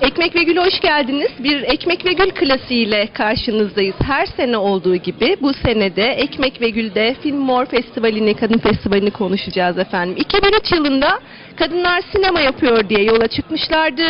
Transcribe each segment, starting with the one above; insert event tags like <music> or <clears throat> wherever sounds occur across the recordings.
Ekmek ve Gül'e hoş geldiniz. Bir Ekmek ve Gül klasiğiyle karşınızdayız. Her sene olduğu gibi bu senede Ekmek ve Gül'de Film Mor Festivali'ni, Kadın Festivali'ni konuşacağız efendim. 2003 yılında Kadınlar Sinema Yapıyor diye yola çıkmışlardı.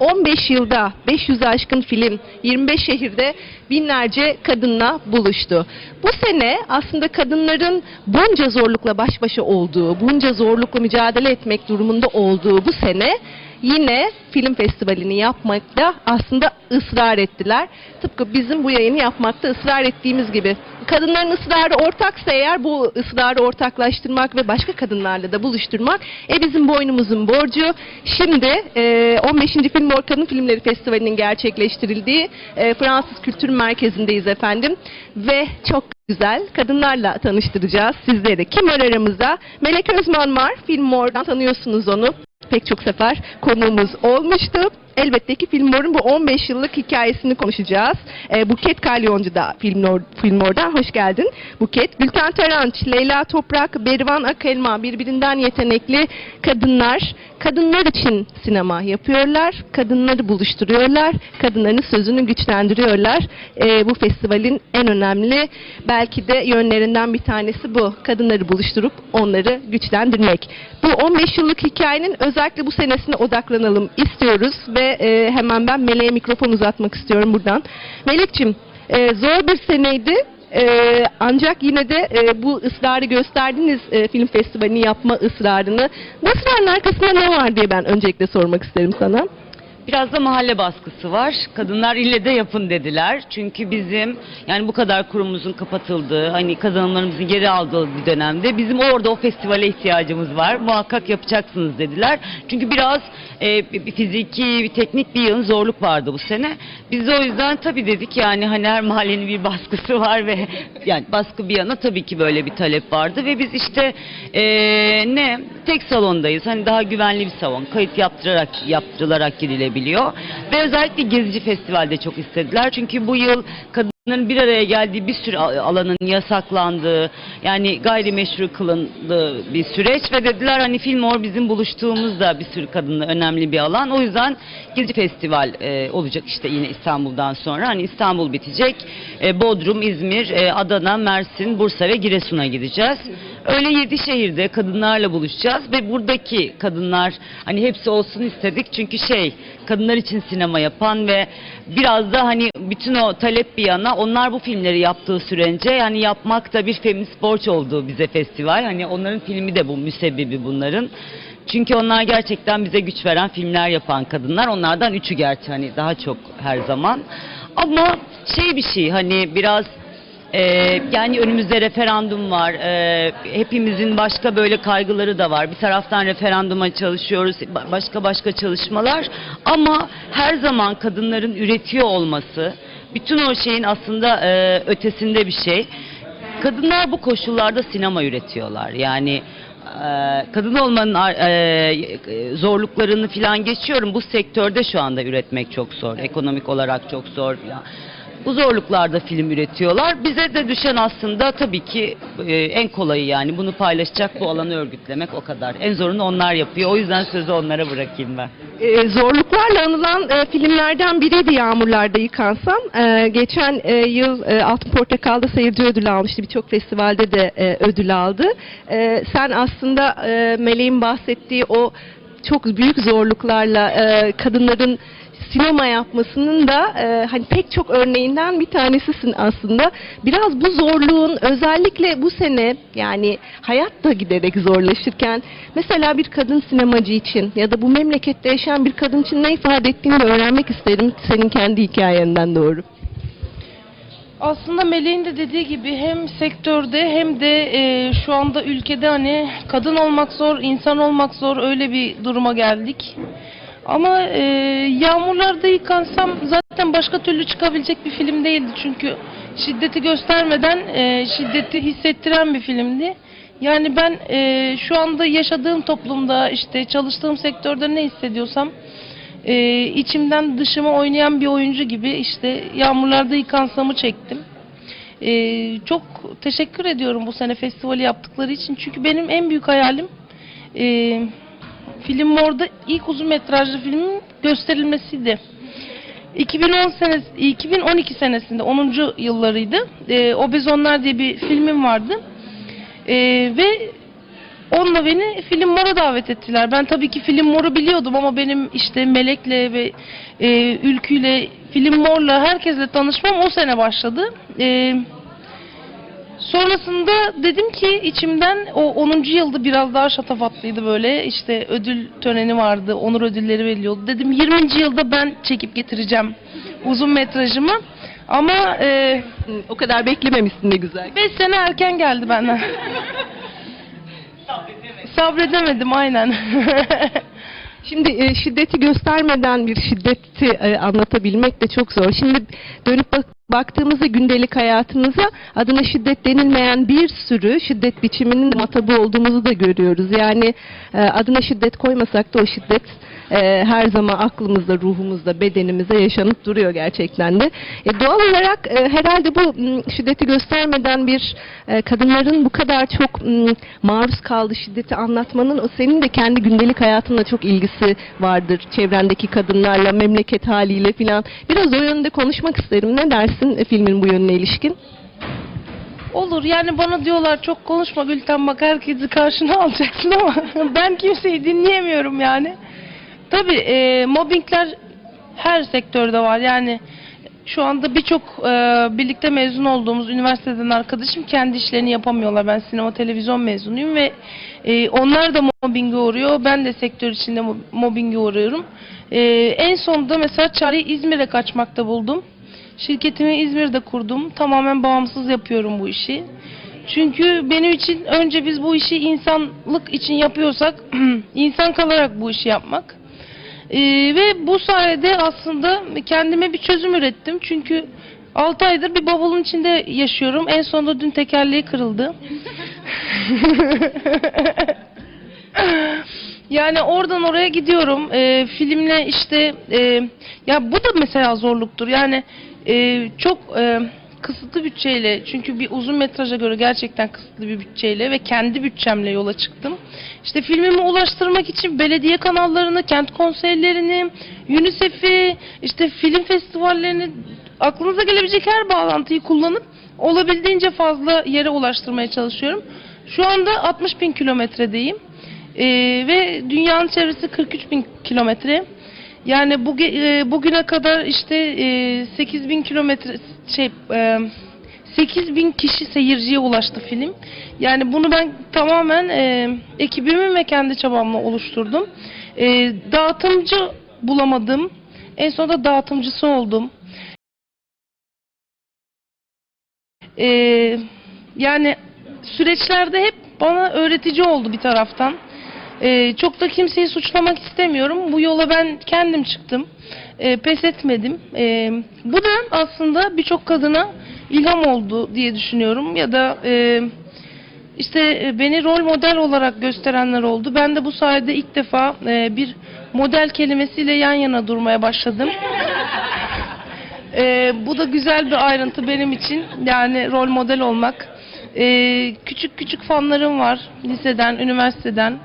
15 yılda 500'ü aşkın film 25 şehirde binlerce kadınla buluştu. Bu sene aslında kadınların bunca zorlukla baş başa olduğu, bunca zorlukla mücadele etmek durumunda olduğu bu sene yine film festivalini yapmakta aslında ısrar ettiler. Tıpkı bizim bu yayını yapmakta ısrar ettiğimiz gibi. Kadınların ısrarı ortaksa eğer bu ısrarı ortaklaştırmak ve başka kadınlarla da buluşturmak e bizim boynumuzun borcu. Şimdi e, 15. Film Or Kadın Filmleri Festivali'nin gerçekleştirildiği e, Fransız Kültür Merkezi'ndeyiz efendim. Ve çok güzel kadınlarla tanıştıracağız sizleri. Kim var aramızda? Melek Özman var. Film Mor'dan tanıyorsunuz onu pek çok sefer konuğumuz olmuştu. Elbette ki Filmor'un bu 15 yıllık hikayesini konuşacağız. Ee, Buket Kalyoncu da Filmor, Filmor'dan hoş geldin. Buket, Gülten Taranç, Leyla Toprak, Berivan Akelma birbirinden yetenekli kadınlar. Kadınlar için sinema yapıyorlar. Kadınları buluşturuyorlar. Kadınların sözünü güçlendiriyorlar. Ee, bu festivalin en önemli belki de yönlerinden bir tanesi bu. Kadınları buluşturup onları güçlendirmek. Bu 15 yıllık hikayenin özellikle bu senesine odaklanalım istiyoruz ve e, hemen ben Melek'e mikrofon uzatmak istiyorum buradan. Melek'ciğim e, zor bir seneydi. E, ancak yine de e, bu ısrarı gösterdiniz e, film festivalini yapma ısrarını. Bu ısrarın arkasında ne var diye ben öncelikle sormak isterim sana. Biraz da mahalle baskısı var. Kadınlar ille de yapın dediler. Çünkü bizim yani bu kadar kurumumuzun kapatıldığı, hani kazanımlarımızın geri aldığı bir dönemde bizim orada o festivale ihtiyacımız var. Muhakkak yapacaksınız dediler. Çünkü biraz e, bir- fiziki, bir teknik bir yığın zorluk vardı bu sene. Biz de o yüzden tabii dedik yani hani her mahallenin bir baskısı var ve yani baskı bir yana tabii ki böyle bir talep vardı ve biz işte e, ne tek salondayız. Hani daha güvenli bir salon. Kayıt yaptırarak yaptırılarak girilebiliyor. Ve özellikle Gezici Festival'de çok istediler. Çünkü bu yıl kadınların bir araya geldiği bir sürü al- alanın yasaklandığı, yani gayrimeşru kılındığı bir süreç ve dediler hani Filmor bizim buluştuğumuz da bir sürü kadınla önemli bir alan. O yüzden Gezici Festival e, olacak işte yine İstanbul'dan sonra. Hani İstanbul bitecek. E, Bodrum, İzmir, e, Adana, Mersin, Bursa ve Giresun'a gideceğiz. Öyle yedi şehirde kadınlarla buluşacağız ve buradaki kadınlar hani hepsi olsun istedik çünkü şey kadınlar için sinema yapan ve biraz da hani bütün o talep bir yana onlar bu filmleri yaptığı sürece yani yapmak da bir feminist borç olduğu bize festival. Hani onların filmi de bu müsebbibi bunların. Çünkü onlar gerçekten bize güç veren filmler yapan kadınlar. Onlardan üçü gerçi hani daha çok her zaman. Ama şey bir şey hani biraz ee, yani önümüzde referandum var. Ee, hepimizin başka böyle kaygıları da var. Bir taraftan referanduma çalışıyoruz, ba- başka başka çalışmalar. Ama her zaman kadınların üretiyor olması, bütün o şeyin aslında e, ötesinde bir şey. Kadınlar bu koşullarda sinema üretiyorlar. Yani e, kadın olmanın e, zorluklarını falan geçiyorum. Bu sektörde şu anda üretmek çok zor. Ekonomik olarak çok zor falan. Bu zorluklarda film üretiyorlar. Bize de düşen aslında tabii ki e, en kolayı yani bunu paylaşacak bu alanı örgütlemek o kadar. En zorunu onlar yapıyor. O yüzden sözü onlara bırakayım ben. Ee, zorluklarla anılan e, filmlerden biriydi Yağmurlarda Yıkansam. Ee, geçen e, yıl e, Altın Portakal'da seyirci ödülü almıştı. Birçok festivalde de e, ödül aldı. Ee, sen aslında e, Meleğin bahsettiği o çok büyük zorluklarla e, kadınların sinema yapmasının da e, hani pek çok örneğinden bir tanesisin aslında. Biraz bu zorluğun özellikle bu sene yani hayat da giderek zorlaşırken mesela bir kadın sinemacı için ya da bu memlekette yaşayan bir kadın için ne ifade ettiğini öğrenmek isterim senin kendi hikayenden doğru. Aslında Meleğin de dediği gibi hem sektörde hem de e, şu anda ülkede hani kadın olmak zor, insan olmak zor öyle bir duruma geldik. Ama e, yağmurlarda yıkansam zaten başka türlü çıkabilecek bir film değildi çünkü şiddeti göstermeden e, şiddeti hissettiren bir filmdi. Yani ben e, şu anda yaşadığım toplumda işte çalıştığım sektörde ne hissediyorsam e, içimden dışıma oynayan bir oyuncu gibi işte yağmurlarda yıkansamı çektim. E, çok teşekkür ediyorum bu sene festivali yaptıkları için çünkü benim en büyük hayalim e, Film Mor'da ilk uzun metrajlı filmin gösterilmesiydi. 2010 senesi, 2012 senesinde 10. yıllarıydı. Ee, Obezonlar diye bir filmim vardı. Ee, ve onunla beni Film Mor'a davet ettiler. Ben tabii ki Film Mor'u biliyordum ama benim işte Melek'le ve e, Ülkü'yle, Film Mor'la herkesle tanışmam o sene başladı. Ee, Sonrasında dedim ki içimden o 10. yılda biraz daha şatafatlıydı böyle işte ödül töreni vardı onur ödülleri veriliyordu dedim 20. yılda ben çekip getireceğim uzun metrajımı ama e, O kadar beklememişsin ne güzel. 5 sene erken geldi benden. <laughs> Sabredemedim aynen. <laughs> Şimdi e, şiddeti göstermeden bir şiddeti e, anlatabilmek de çok zor. Şimdi dönüp bak- baktığımızda gündelik hayatımıza adına şiddet denilmeyen bir sürü şiddet biçiminin de muhatabı olduğumuzu da görüyoruz. Yani e, adına şiddet koymasak da o şiddet e, her zaman aklımızda, ruhumuzda, bedenimizde yaşanıp duruyor gerçekten de. E, doğal olarak e, herhalde bu şiddeti göstermeden bir e, kadınların bu kadar çok m, maruz kaldığı şiddeti anlatmanın o senin de kendi gündelik hayatınla çok ilgisi vardır. Çevrendeki kadınlarla, memleket haliyle filan. Biraz o yönde konuşmak isterim. Ne dersin e, filmin bu yönüne ilişkin? Olur yani bana diyorlar çok konuşma Gülten bak herkesi karşına <laughs> alacaksın ama <laughs> ben kimseyi dinleyemiyorum yani. Tabii e, mobbingler her sektörde var yani şu anda birçok e, birlikte mezun olduğumuz üniversiteden arkadaşım kendi işlerini yapamıyorlar. Ben sinema televizyon mezunuyum ve e, onlar da mobbinge uğruyor. Ben de sektör içinde mo- mobbinge uğruyorum. E, en sonunda mesela çareyi İzmir'e kaçmakta buldum. Şirketimi İzmir'de kurdum. Tamamen bağımsız yapıyorum bu işi. Çünkü benim için önce biz bu işi insanlık için yapıyorsak <clears throat> insan kalarak bu işi yapmak. Ee, ve bu sayede aslında kendime bir çözüm ürettim. Çünkü 6 aydır bir bavulun içinde yaşıyorum. En sonunda dün tekerleği kırıldı. <laughs> Yani oradan oraya gidiyorum. Ee, filmle işte e, ya bu da mesela zorluktur. Yani e, çok e, kısıtlı bütçeyle çünkü bir uzun metraja göre gerçekten kısıtlı bir bütçeyle ve kendi bütçemle yola çıktım. İşte filmimi ulaştırmak için belediye kanallarını, kent konseylerini, UNICEF'i, işte film festivallerini aklınıza gelebilecek her bağlantıyı kullanıp olabildiğince fazla yere ulaştırmaya çalışıyorum. Şu anda 60 bin kilometredeyim. Ee, ve dünyanın çevresi 43 bin kilometre. Yani e, bugüne kadar işte e, 8 bin kilometre şey e, 8 bin kişi seyirciye ulaştı film. Yani bunu ben tamamen e, ekibimin ve kendi çabamla oluşturdum. E, dağıtımcı bulamadım. En sonunda dağıtımcısı oldum. E, yani süreçlerde hep bana öğretici oldu bir taraftan. Ee, çok da kimseyi suçlamak istemiyorum. Bu yola ben kendim çıktım. Ee, pes etmedim. Ee, bu da aslında birçok kadına ilham oldu diye düşünüyorum. Ya da e, işte e, beni rol model olarak gösterenler oldu. Ben de bu sayede ilk defa e, bir model kelimesiyle yan yana durmaya başladım. Ee, bu da güzel bir ayrıntı benim için. Yani rol model olmak. Ee, küçük küçük fanlarım var. Liseden, üniversiteden.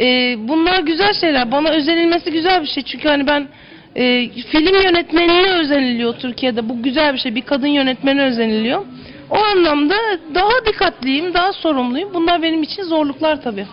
Ee, bunlar güzel şeyler. Bana özenilmesi güzel bir şey. Çünkü hani ben e, film yönetmenine özeniliyor Türkiye'de. Bu güzel bir şey. Bir kadın yönetmene özeniliyor. O anlamda daha dikkatliyim, daha sorumluyum. Bunlar benim için zorluklar tabii.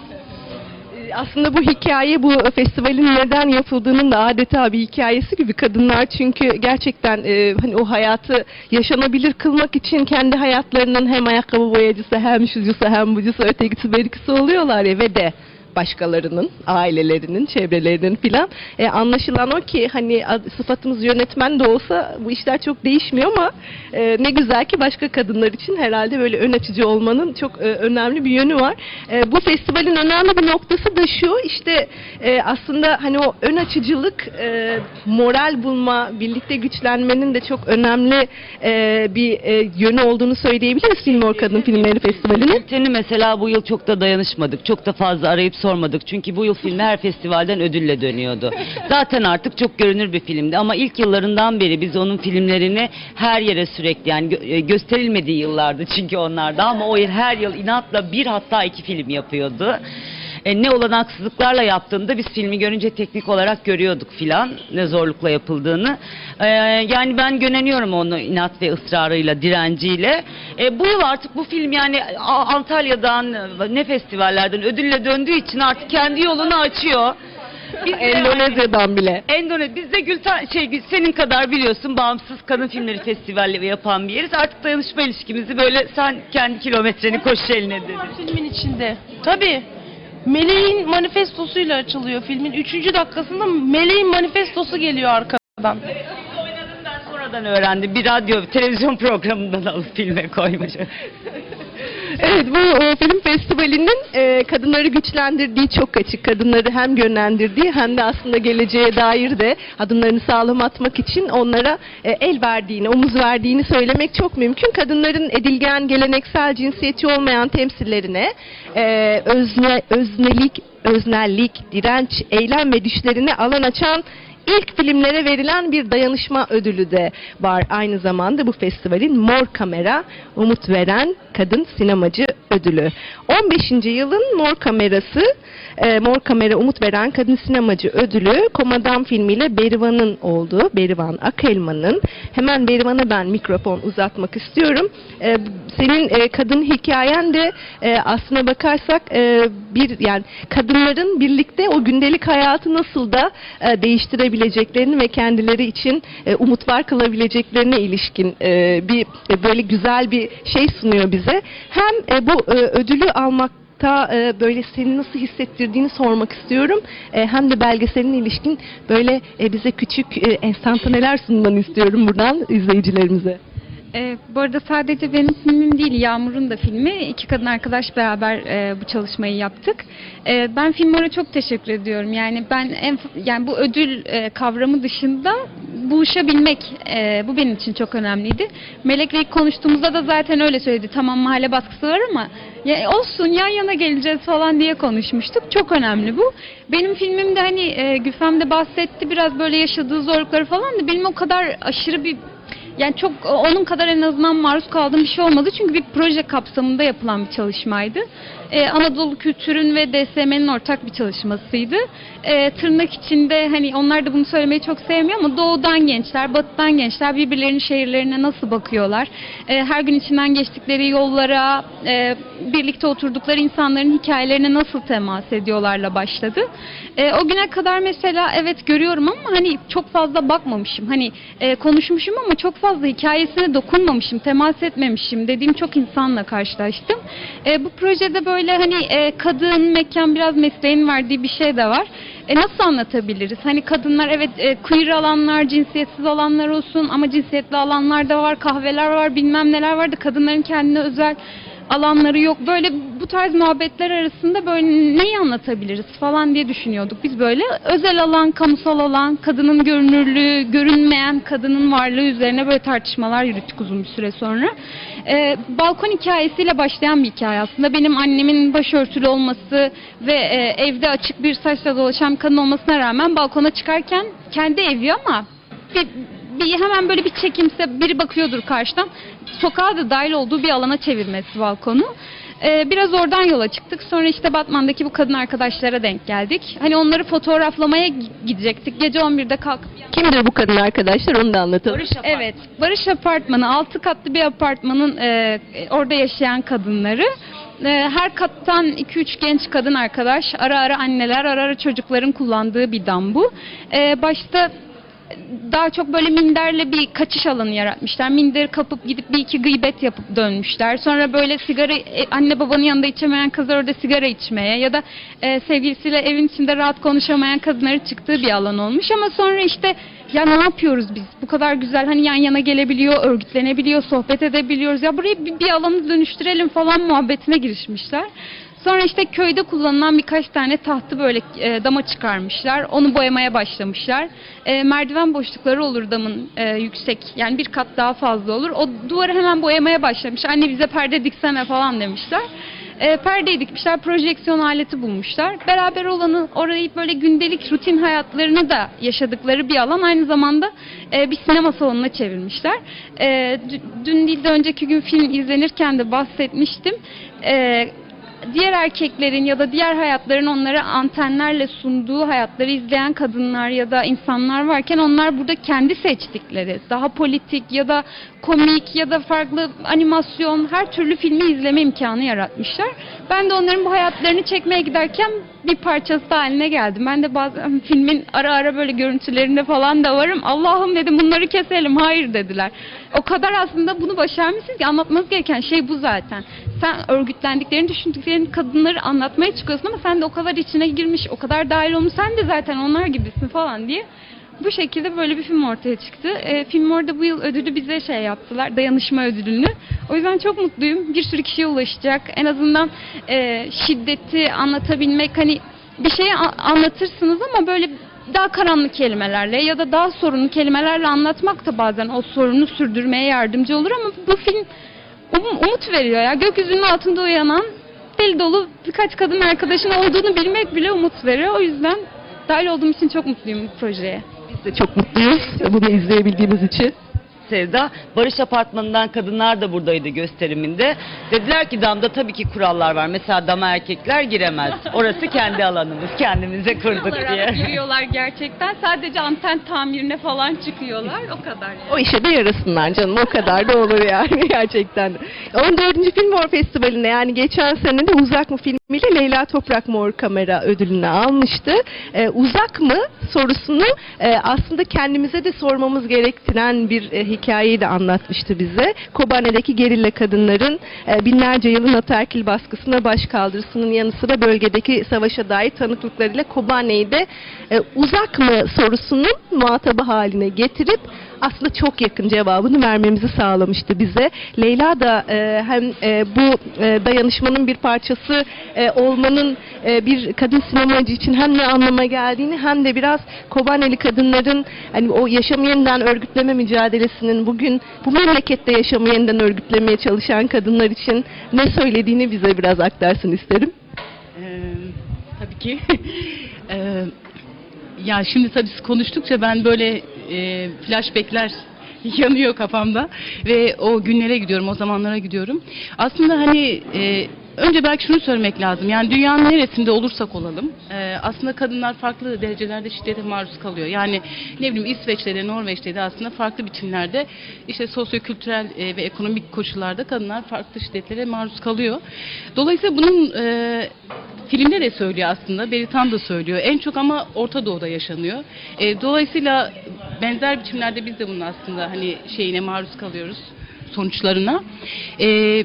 E, Aslında bu hikaye bu festivalin neden yapıldığının da adeta bir hikayesi gibi kadınlar çünkü gerçekten e, hani o hayatı yaşanabilir kılmak için kendi hayatlarının hem ayakkabı boyacısı hem şucusu hem bucusu ötekisi berikisi oluyorlar ya ve de başkalarının, ailelerinin, çevrelerinin filan. E, anlaşılan o ki hani sıfatımız yönetmen de olsa bu işler çok değişmiyor ama e, ne güzel ki başka kadınlar için herhalde böyle ön açıcı olmanın çok e, önemli bir yönü var. E, bu festivalin önemli bir noktası da şu işte e, aslında hani o ön açıcılık, e, moral bulma, birlikte güçlenmenin de çok önemli e, bir e, yönü olduğunu söyleyebiliriz Filmor Kadın Filmleri Festivali'nin. Gülten'i mesela bu yıl çok da dayanışmadık. Çok da fazla arayıp sormadık. Çünkü bu yıl filmi her festivalden ödülle dönüyordu. Zaten artık çok görünür bir filmdi. Ama ilk yıllarından beri biz onun filmlerini her yere sürekli yani gö- e, gösterilmediği yıllardı çünkü onlarda. Ama o yıl her yıl inatla bir hatta iki film yapıyordu. E, ne olanaksızlıklarla yaptığını da biz filmi görünce teknik olarak görüyorduk filan ne zorlukla yapıldığını. E, yani ben göneniyorum onu inat ve ısrarıyla, direnciyle. E, bu yıl artık bu film yani Antalya'dan ne festivallerden ödülle döndüğü için artık kendi yolunu açıyor. Biz Endonezya'dan bile. Endone biz de Gülten şey senin kadar biliyorsun bağımsız kadın filmleri festivalleri yapan bir yeriz. Artık dayanışma ilişkimizi böyle sen kendi kilometreni koş eline dedi. Filmin içinde. Tabii. Meleğin manifestosuyla açılıyor filmin. Üçüncü dakikasında Meleğin manifestosu geliyor arkadan. Oynadığını ben sonradan öğrendim. Bir radyo, televizyon programından alıp filme koymuş. Evet bu e, film festivalinin e, kadınları güçlendirdiği çok açık. Kadınları hem yönlendirdiği hem de aslında geleceğe dair de adımlarını sağlam atmak için onlara e, el verdiğini, omuz verdiğini söylemek çok mümkün. Kadınların edilgen, geleneksel, cinsiyetçi olmayan temsillerine özne, öznelik, öznellik, direnç, eylem ve düşlerine alan açan İlk filmlere verilen bir dayanışma ödülü de var. Aynı zamanda bu festivalin Mor Kamera Umut Veren Kadın Sinemacı Ödülü. 15. yılın Mor Kamerası e, Mor Kamera Umut Veren Kadın Sinemacı Ödülü Komadan filmiyle Berivan'ın olduğu Berivan Akelman'ın hemen Berivan'a ben mikrofon uzatmak istiyorum. E, senin e, kadın hikayen de e, aslına bakarsak e, bir yani kadınların birlikte o gündelik hayatı nasıl da e, değiştirebileceklerini ve kendileri için e, umutlar kılabileceklerine ilişkin e, bir e, böyle güzel bir şey sunuyor bize. Hem e, bu e, ödülü almak ta e, böyle seni nasıl hissettirdiğini sormak istiyorum. E, hem de belgeselin ilişkin böyle e, bize küçük e, enstantaneler sunmanı istiyorum buradan izleyicilerimize. Ee, bu arada sadece benim filmim değil, Yağmur'un da filmi. İki kadın arkadaş beraber e, bu çalışmayı yaptık. E, ben filmlere çok teşekkür ediyorum. Yani ben en, yani bu ödül e, kavramı dışında buluşabilmek e, bu benim için çok önemliydi. Melek'le ilk konuştuğumuzda da zaten öyle söyledi. Tamam mahalle baskısı var ama ya olsun yan yana geleceğiz falan diye konuşmuştuk. Çok önemli bu. Benim filmimde hani e, Güfem de bahsetti biraz böyle yaşadığı zorlukları falan da benim o kadar aşırı bir yani çok onun kadar en azından maruz kaldığım bir şey olmadı. Çünkü bir proje kapsamında yapılan bir çalışmaydı. Ee, Anadolu kültürün ve DSM'nin ortak bir çalışmasıydı. Ee, tırnak içinde hani onlar da bunu söylemeyi çok sevmiyor ama doğudan gençler, batıdan gençler birbirlerinin şehirlerine nasıl bakıyorlar? Ee, her gün içinden geçtikleri yollara, e, birlikte oturdukları insanların hikayelerine nasıl temas ediyorlarla başladı. Ee, o güne kadar mesela evet görüyorum ama hani çok fazla bakmamışım. Hani e, konuşmuşum ama çok fazla hikayesine dokunmamışım, temas etmemişim dediğim çok insanla karşılaştım. E, bu projede böyle hani e, kadın, mekan biraz mesleğin verdiği bir şey de var. E, nasıl anlatabiliriz? Hani kadınlar evet e, queer alanlar, cinsiyetsiz alanlar olsun ama cinsiyetli alanlar da var, kahveler var, bilmem neler var da kadınların kendine özel alanları yok. Böyle bu tarz muhabbetler arasında böyle neyi anlatabiliriz falan diye düşünüyorduk. Biz böyle özel alan, kamusal alan, kadının görünürlüğü, görünmeyen kadının varlığı üzerine böyle tartışmalar yürüttük uzun bir süre sonra. Ee, balkon hikayesiyle başlayan bir hikaye aslında. Benim annemin başörtülü olması ve e, evde açık bir saçla dolaşan kadın olmasına rağmen balkona çıkarken kendi evi ama bir, bir hemen böyle bir çekimse biri bakıyordur karşıdan sokağa da dahil olduğu bir alana çevirmesi balkonu. Ee, biraz oradan yola çıktık. Sonra işte Batman'daki bu kadın arkadaşlara denk geldik. Hani onları fotoğraflamaya gi- gidecektik. Gece 11'de kalkıp Kimdir bu kadın arkadaşlar onu da anlatalım. Barış Apar. Evet, Barış Apartmanı, 6 katlı bir apartmanın e, orada yaşayan kadınları. E, her kattan 2-3 genç kadın arkadaş, ara ara anneler, ara ara çocukların kullandığı bir dam bu. E, başta daha çok böyle minderle bir kaçış alanı yaratmışlar. Minderi kapıp gidip bir iki gıybet yapıp dönmüşler. Sonra böyle sigara e, anne babanın yanında içemeyen kızlar orada sigara içmeye ya da e, sevgilisiyle evin içinde rahat konuşamayan kadınların çıktığı bir alan olmuş. Ama sonra işte ya ne yapıyoruz biz? Bu kadar güzel hani yan yana gelebiliyor, örgütlenebiliyor, sohbet edebiliyoruz. Ya burayı bir, bir alanı dönüştürelim falan muhabbetine girişmişler. Sonra işte köyde kullanılan birkaç tane tahtı böyle e, dama çıkarmışlar. Onu boyamaya başlamışlar. E, merdiven boşlukları olur damın e, yüksek. Yani bir kat daha fazla olur. O duvarı hemen boyamaya başlamış. Anne bize perde diksene falan demişler. E, perdeyi dikmişler, projeksiyon aleti bulmuşlar. Beraber olanı orayı böyle gündelik rutin hayatlarını da yaşadıkları bir alan. Aynı zamanda e, bir sinema salonuna çevirmişler. E, dü- dün değil de önceki gün film izlenirken de bahsetmiştim. E, diğer erkeklerin ya da diğer hayatların onlara antenlerle sunduğu hayatları izleyen kadınlar ya da insanlar varken onlar burada kendi seçtikleri daha politik ya da komik ya da farklı animasyon her türlü filmi izleme imkanı yaratmışlar. Ben de onların bu hayatlarını çekmeye giderken bir parçası haline geldim. Ben de bazen filmin ara ara böyle görüntülerinde falan da varım. Allah'ım dedim bunları keselim. Hayır dediler. O kadar aslında bunu başarmışsınız ki anlatmanız gereken şey bu zaten. Sen örgütlendiklerini düşündüklerini kadınları anlatmaya çıkıyorsun ama sen de o kadar içine girmiş, o kadar dahil olmuş. Sen de zaten onlar gibisin falan diye. Bu şekilde böyle bir film ortaya çıktı. E, film orada bu yıl ödülü bize şey yaptılar, dayanışma ödülünü. O yüzden çok mutluyum. Bir sürü kişiye ulaşacak. En azından e, şiddeti anlatabilmek, hani bir şeyi anlatırsınız ama böyle daha karanlık kelimelerle ya da daha sorunlu kelimelerle anlatmak da bazen o sorunu sürdürmeye yardımcı olur ama bu film um- umut veriyor ya. Gökyüzünün altında uyanan deli dolu birkaç kadın arkadaşın olduğunu bilmek bile umut veriyor. O yüzden dahil olduğum için çok mutluyum bu projeye. Biz de çok mutluyuz bunu izleyebildiğimiz için. Sevda. Barış Apartmanı'ndan kadınlar da buradaydı gösteriminde. Dediler ki damda tabii ki kurallar var. Mesela dama erkekler giremez. Orası kendi alanımız. Kendimize Olarak diye. giriyorlar gerçekten. Sadece anten tamirine falan çıkıyorlar. O kadar yani. O işe de yarasınlar canım o kadar da olur yani <laughs> gerçekten. 14. Film Mor Festivali'ne yani geçen sene de Uzak mı filmiyle Leyla Toprak Mor Kamera ödülünü almıştı. Ee, uzak mı sorusunu e, aslında kendimize de sormamız gerektiren bir e, hikayeyi de anlatmıştı bize. Kobane'deki gerilla kadınların e, binlerce yılın ataerkil baskısına baş kaldırısının yanı sıra bölgedeki savaşa dair tanıklıklarıyla Kobane'yi de e, uzak mı sorusunun muhatabı haline getirip aslında çok yakın cevabını vermemizi sağlamıştı bize. Leyla da e, hem e, bu e, dayanışmanın bir parçası e, olmanın e, bir kadın sinemacı için hem ne anlama geldiğini hem de biraz Kobaneli kadınların hani o yaşamı yeniden örgütleme mücadelesinin bugün bu memlekette yaşamı yeniden örgütlemeye çalışan kadınlar için ne söylediğini bize biraz aktarsın isterim. Ee, tabii ki. <laughs> Ee, ya şimdi tabii konuştukça ben böyle e, flashbackler <laughs> yanıyor kafamda ve o günlere gidiyorum, o zamanlara gidiyorum. Aslında hani e, önce belki şunu söylemek lazım. Yani dünyanın neresinde olursak olalım e, aslında kadınlar farklı derecelerde şiddete maruz kalıyor. Yani ne bileyim İsveç'te de Norveç'te de aslında farklı biçimlerde işte sosyokültürel e, ve ekonomik koşullarda kadınlar farklı şiddetlere maruz kalıyor. Dolayısıyla bunun e, filmde de söylüyor aslında. Beritan da söylüyor. En çok ama Orta Doğu'da yaşanıyor. E, dolayısıyla benzer biçimlerde biz de bunun aslında hani şeyine maruz kalıyoruz sonuçlarına. E,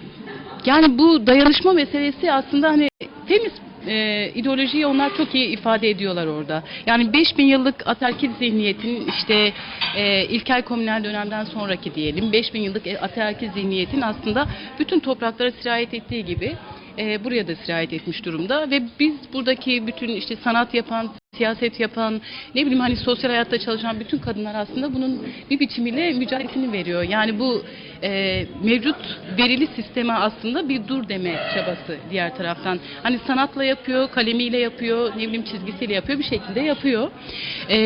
yani bu dayanışma meselesi aslında hani temiz e, ideolojiyi onlar çok iyi ifade ediyorlar orada. Yani 5000 yıllık ataerkil zihniyetin işte e, ilkel komünel dönemden sonraki diyelim 5000 yıllık ataerkil zihniyetin aslında bütün topraklara sirayet ettiği gibi e, buraya da sirayet etmiş durumda ve biz buradaki bütün işte sanat yapan, siyaset yapan, ne bileyim hani sosyal hayatta çalışan bütün kadınlar aslında bunun bir biçimiyle mücadelesini veriyor. Yani bu e, mevcut verili sisteme aslında bir dur deme çabası diğer taraftan. Hani sanatla yapıyor, kalemiyle yapıyor, ne bileyim çizgisiyle yapıyor, bir şekilde yapıyor. E,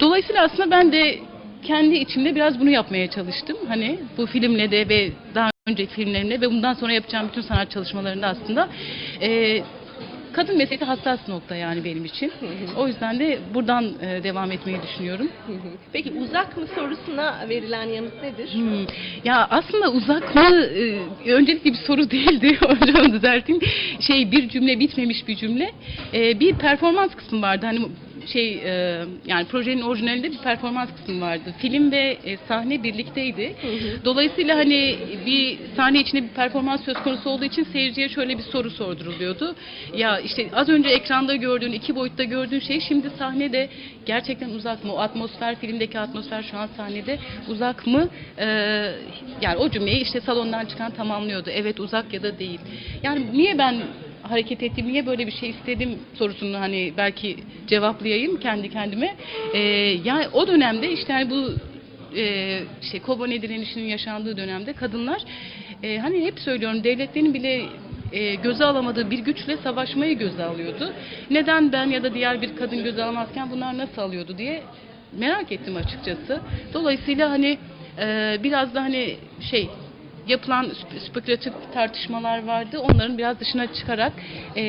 dolayısıyla aslında ben de kendi içimde biraz bunu yapmaya çalıştım. Hani bu filmle de ve daha önceki filmlerimle ve bundan sonra yapacağım bütün sanat çalışmalarında aslında e, kadın meselesi hassas nokta yani benim için. O yüzden de buradan e, devam etmeyi düşünüyorum. Peki uzak mı sorusuna verilen yanıt nedir? Hmm. Ya aslında uzak mı e, öncelikle bir soru <laughs> değildi hocam düzelteyim. Şey bir cümle bitmemiş bir cümle. E, bir performans kısmı vardı. Hani şey e, yani projenin orijinalinde bir performans kısmı vardı. Film ve e, sahne birlikteydi. Dolayısıyla hani bir sahne içinde bir performans söz konusu olduğu için seyirciye şöyle bir soru sorduruluyordu. Ya işte az önce ekranda gördüğün, iki boyutta gördüğün şey şimdi sahnede gerçekten uzak mı? O atmosfer, filmdeki atmosfer şu an sahnede uzak mı? Ee, yani o cümleyi işte salondan çıkan tamamlıyordu. Evet uzak ya da değil. Yani niye ben hareket ettim, niye böyle bir şey istedim sorusunu hani belki cevaplayayım kendi kendime. Ee, yani o dönemde işte hani bu e, işte Kobane direnişinin yaşandığı dönemde kadınlar e, hani hep söylüyorum devletlerin bile e, göze alamadığı bir güçle savaşmayı göze alıyordu. Neden ben ya da diğer bir kadın göze alamazken bunlar nasıl alıyordu diye merak ettim açıkçası. Dolayısıyla hani e, biraz da hani şey yapılan sp- spekülatif tartışmalar vardı. Onların biraz dışına çıkarak e,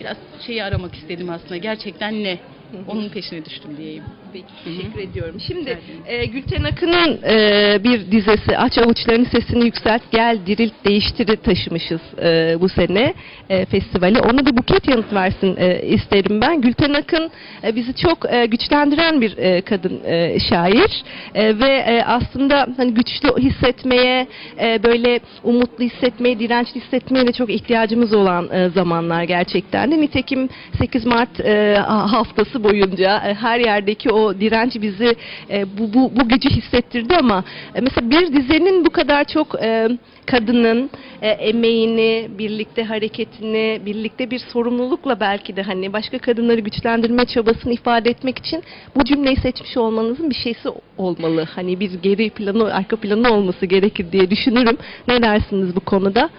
biraz şeyi aramak istedim aslında. Gerçekten ne? Onun peşine düştüm diyeyim. Peki, teşekkür ediyorum. Şimdi e, Gülten Akın'ın e, bir dizesi Aç Avuçlarını Sesini Yükselt Gel Dirilt Değiştiri taşımışız e, bu sene e, festivale. Ona bir buket yanıt versin e, isterim ben. Gülten Akın e, bizi çok e, güçlendiren bir e, kadın e, şair E, ve e, aslında hani güçlü hissetmeye e, böyle umutlu hissetmeye, dirençli hissetmeye de çok ihtiyacımız olan e, zamanlar gerçekten de. Nitekim 8 Mart e, ha- haftası boyunca e, her yerdeki o direnç bizi e, bu, bu, bu gücü hissettirdi ama e, mesela bir dizinin bu kadar çok e, kadının e, emeğini, birlikte hareketini, birlikte bir sorumlulukla belki de hani başka kadınları güçlendirme çabasını ifade etmek için bu cümleyi seçmiş olmanızın bir şeysi olmalı. Hani bir geri planı, arka planı olması gerekir diye düşünürüm. Ne dersiniz bu konuda?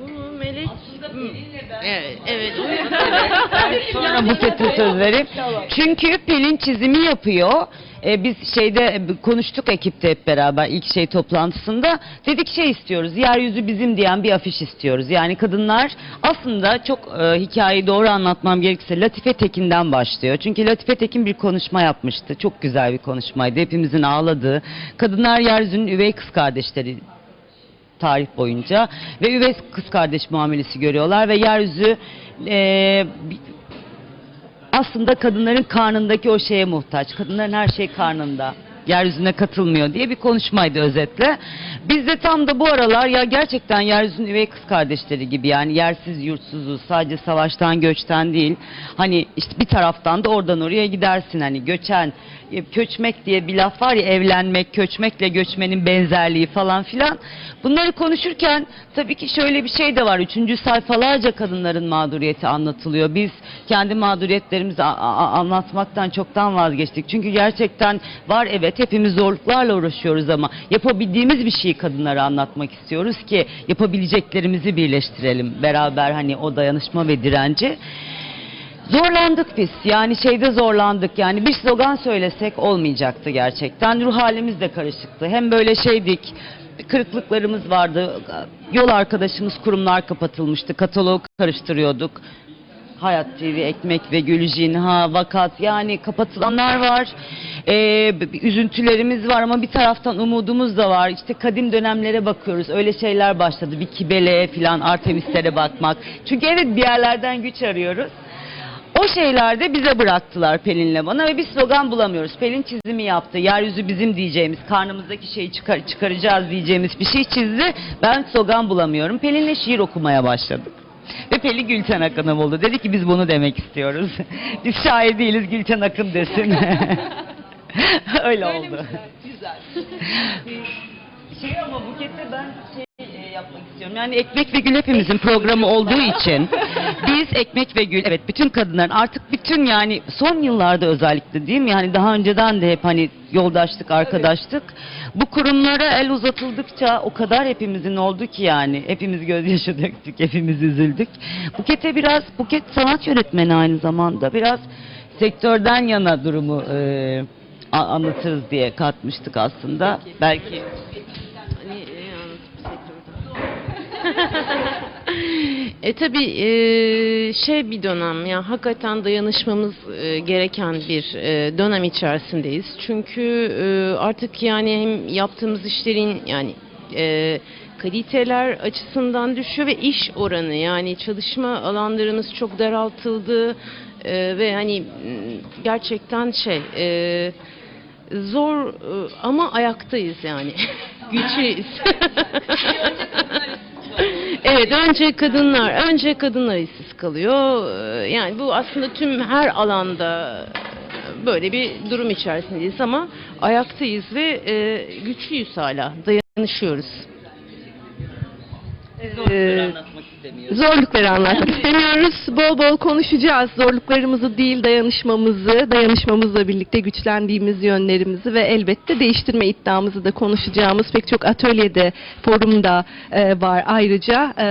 Bunu Melek... <laughs> Evet, evet. Sonra Buket'e söz vereyim. Çünkü Pelin çizimi yapıyor. Ee, biz şeyde e, konuştuk ekipte hep beraber ilk şey toplantısında. Dedik şey istiyoruz. Yeryüzü bizim diyen bir afiş istiyoruz. Yani kadınlar aslında çok e, hikayeyi doğru anlatmam gerekirse Latife Tekin'den başlıyor. Çünkü Latife Tekin bir konuşma yapmıştı. Çok güzel bir konuşmaydı. Hepimizin ağladığı. Kadınlar yeryüzünün üvey kız kardeşleri tarih boyunca ve üvey kız kardeş muamelesi görüyorlar ve yeryüzü e, aslında kadınların karnındaki o şeye muhtaç. Kadınların her şey karnında. Yeryüzüne katılmıyor diye bir konuşmaydı özetle. Biz de tam da bu aralar ya gerçekten yeryüzünün üvey kız kardeşleri gibi yani yersiz yurtsuzuz sadece savaştan göçten değil. Hani işte bir taraftan da oradan oraya gidersin hani göçen köçmek diye bir laf var ya evlenmek köçmekle göçmenin benzerliği falan filan. Bunları konuşurken tabii ki şöyle bir şey de var. Üçüncü sayfalarca kadınların mağduriyeti anlatılıyor. Biz kendi mağduriyetlerimizi anlatmaktan çoktan vazgeçtik. Çünkü gerçekten var evet hepimiz zorluklarla uğraşıyoruz ama yapabildiğimiz bir şeyi kadınlara anlatmak istiyoruz ki yapabileceklerimizi birleştirelim. Beraber hani o dayanışma ve direnci. Zorlandık biz. Yani şeyde zorlandık. Yani bir slogan söylesek olmayacaktı gerçekten. Ruh halimiz de karışıktı. Hem böyle şeydik. Kırıklıklarımız vardı. Yol arkadaşımız kurumlar kapatılmıştı. Katalog karıştırıyorduk. Hayat TV, Ekmek ve Gülcin, ha Vakat yani kapatılanlar var. Ee, üzüntülerimiz var ama bir taraftan umudumuz da var. İşte kadim dönemlere bakıyoruz. Öyle şeyler başladı. Bir Kibele'ye falan Artemis'lere bakmak. Çünkü evet bir yerlerden güç arıyoruz. O şeylerde bize bıraktılar Pelin'le bana ve bir slogan bulamıyoruz. Pelin çizimi yaptı. Yeryüzü bizim diyeceğimiz, karnımızdaki şeyi çıkar, çıkaracağız diyeceğimiz bir şey çizdi. Ben slogan bulamıyorum. Pelin'le şiir okumaya başladık. Ve Pelin Gülten Akın'ım oldu. Dedi ki biz bunu demek istiyoruz. <laughs> biz şair değiliz Gülten Akın desin. <laughs> Öyle oldu. <laughs> Şey ama Buket'te ben şey yapmak istiyorum. Yani Ekmek ve Gül hepimizin programı olduğu için <laughs> biz Ekmek ve Gül evet bütün kadınların artık bütün yani son yıllarda özellikle değil mi? Yani daha önceden de hep hani yoldaşlık, arkadaşlık. Bu kurumlara el uzatıldıkça o kadar hepimizin oldu ki yani. Hepimiz gözyaşı döktük, hepimiz üzüldük. Buket'e biraz, Buket sanat yönetmeni aynı zamanda. Biraz sektörden yana durumu e, a- anlatırız diye katmıştık aslında. Belki e tabi şey bir dönem ya hakikaten dayanışmamız e, gereken bir e, dönem içerisindeyiz. Çünkü e, artık yani hem yaptığımız işlerin yani e, kaliteler açısından düşüyor ve iş oranı yani çalışma alanlarımız çok daraltıldı e, ve hani gerçekten şey e, zor e, ama ayaktayız yani. <laughs> Güçlüyüz. Evet önce kadınlar önce kadınlar işsiz kalıyor. E, Yani bu aslında tüm her alanda e, böyle bir durum içerisindeyiz ama ayaktayız ve e, güçlüyüz hala. Dayanışıyoruz. Ee, anlatmak istemiyorum. Zorlukları anlatmak istemiyoruz. Bol bol konuşacağız. Zorluklarımızı değil dayanışmamızı, dayanışmamızla birlikte güçlendiğimiz yönlerimizi ve elbette değiştirme iddiamızı da konuşacağımız pek çok atölyede, forumda e, var ayrıca e,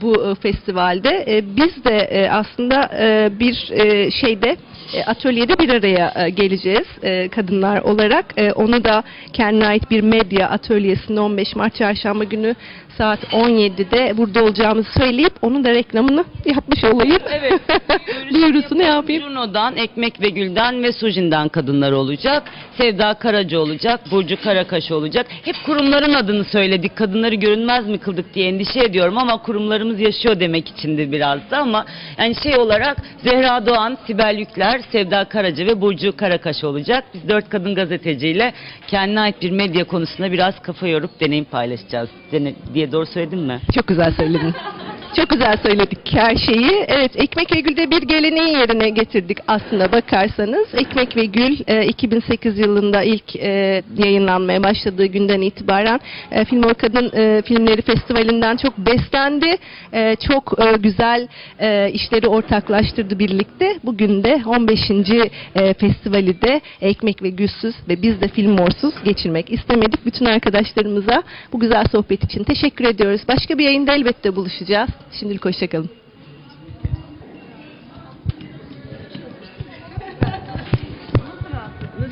bu e, festivalde. E, biz de e, aslında e, bir e, şeyde e, atölyede bir araya e, geleceğiz kadınlar olarak. Onu da kendine ait bir medya atölyesinde 15 Mart Çarşamba günü saat 17'de burada olacağımızı söyleyip onun da reklamını yapmış olayım. Evet. <laughs> Duyurusunu yapayım. Bruno'dan, Ekmek ve Gül'den ve Sujin'den kadınlar olacak. Sevda Karaca olacak, Burcu Karakaş olacak. Hep kurumların adını söyledik. Kadınları görünmez mi kıldık diye endişe ediyorum ama kurumlarımız yaşıyor demek içindi biraz da ama yani şey olarak Zehra Doğan, Sibel Yükler, Sevda Karaca ve Burcu Karakaş olacak. Biz dört kadın gazeteciyle kendine ait bir medya konusunda biraz kafa yorup deneyim paylaşacağız. Dene- diye doğru söyledim mi? Çok güzel söyledin. <laughs> Çok güzel söyledik her şeyi. Evet, Ekmek ve Gül'de bir geleneği yerine getirdik aslında bakarsanız. Ekmek ve Gül e, 2008 yılında ilk e, yayınlanmaya başladığı günden itibaren e, Filmor Kadın e, Filmleri Festivali'nden çok beslendi. E, çok e, güzel e, işleri ortaklaştırdı birlikte. Bugün de 15. E, festivali de Ekmek ve Gülsüz ve biz de Filmorsuz geçirmek istemedik. Bütün arkadaşlarımıza bu güzel sohbet için teşekkür ediyoruz. Başka bir yayında elbette buluşacağız. Şimdilik hoşçakalın.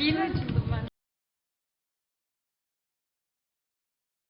Nasıl?